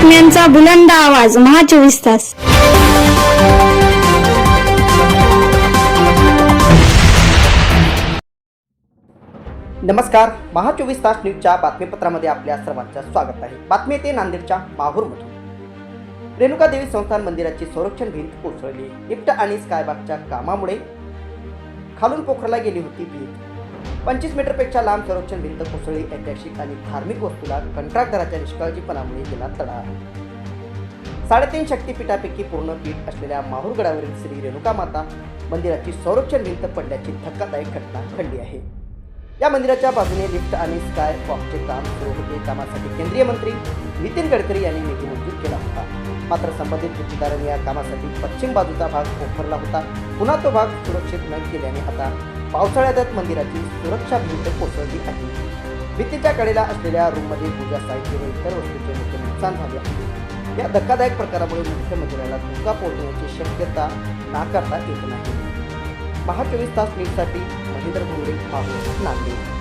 बातम्यांचा बुलंद आवाज महा चोवीस तास. नमस्कार महा चोवीस तास न्यूजच्या बातमीपत्रामध्ये आपल्या सर्वांचं स्वागत आहे. बातमी येते नांदेडच्या माहूरमधून. रेणुका देवी संस्थान मंदिराची संरक्षण भिंत कोसळली. लिफ्ट आणि स्कायबागच्या कामामुळे खालून पोखरला गेली होती भिंत पंचवीस मीटरपेक्षा लांब संरक्षण भिंत कोसळली. ऐतिहासिक आणि धार्मिक वस्तूला कंत्राटदाराच्या निष्काळजीपणामुळे गेला तडा. साडेतीन शक्तीपीठापैकी पूर्ण पीठ असलेल्या माहूरगडावरील श्री रेणुका माता मंदिराची संरक्षण भिंत पडल्याची धक्कादायक घटना घडली आहे. या मंदिराच्या बाजूने लिफ्ट आणि स्काय वॉकचे काम सुरू होते. कामासाठी केंद्रीय मंत्री नितीन गडकरी यांनी निधी मंजूर केला होता. मात्र संबंधित गुत्तेदारांनी या कामासाठी पश्चिम बाजूचा भाग ओफरला होता. पुन्हा तो भाग सुरक्षित न केल्याने आता पावसाळ्यात मंदिराची सुरक्षा भिंत कोसळली आहे. भिंतीच्या कडेला असलेल्या रूममध्ये पूजा साहित्य व इतर वस्तूचे मोठे नुकसान झाले आहे. या धक्कादायक प्रकारामुळे मुख्य मंदिराला धोका पोहोचण्याची शक्यता नाकारता येत नाही. महा चोवीस तास न्यूजसाठी महेंद्र भोंगडे माहूर नांदेड